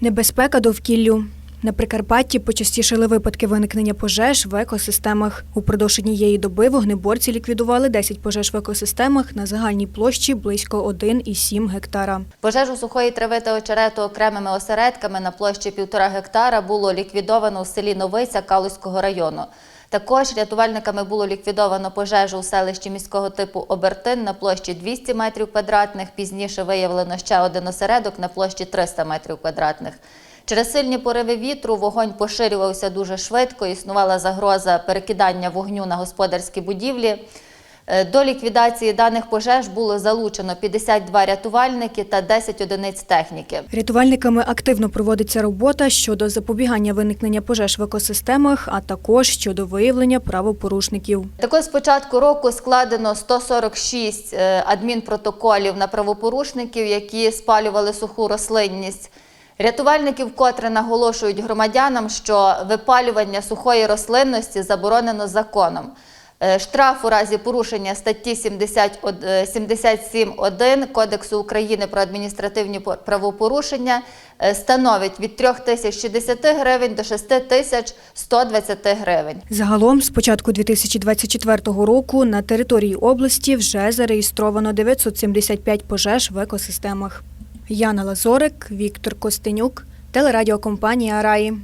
Небезпека довкіллю. На Прикарпатті почастішали випадки виникнення пожеж в екосистемах. Упродовж однієї доби вогнеборці ліквідували 10 пожеж в екосистемах на загальній площі близько 1,7 гектара. Пожежу сухої трави та очерету окремими осередками на площі півтора гектара було ліквідовано у селі Новиця Калузького району. Також рятувальниками було ліквідовано пожежу у селищі міського типу Обертин на площі 200 метрів квадратних. Пізніше виявлено ще один осередок на площі 300 метрів квадратних. Через сильні пориви вітру вогонь поширювався дуже швидко, існувала загроза перекидання вогню на господарські будівлі. Е, До ліквідації даних пожеж було залучено 52 рятувальники та 10 одиниць техніки. Рятувальниками активно проводиться робота щодо запобігання виникнення пожеж в екосистемах, а також щодо виявлення правопорушників. Також з початку року складено 146 е, адмінпротоколів на правопорушників, які спалювали суху рослинність. Рятувальники вкотре наголошують громадянам, що випалювання сухої рослинності заборонено законом. Е, Штраф у разі порушення статті 70 од- е, 77.1 Кодексу України про адміністративні правопорушення е, становить від 3060 гривень до 6120 гривень. Загалом, з початку 2024 року на території області вже зареєстровано 975 пожеж в екосистемах. Яна Лазорик, Віктор Костенюк, телерадіокомпанія Раї.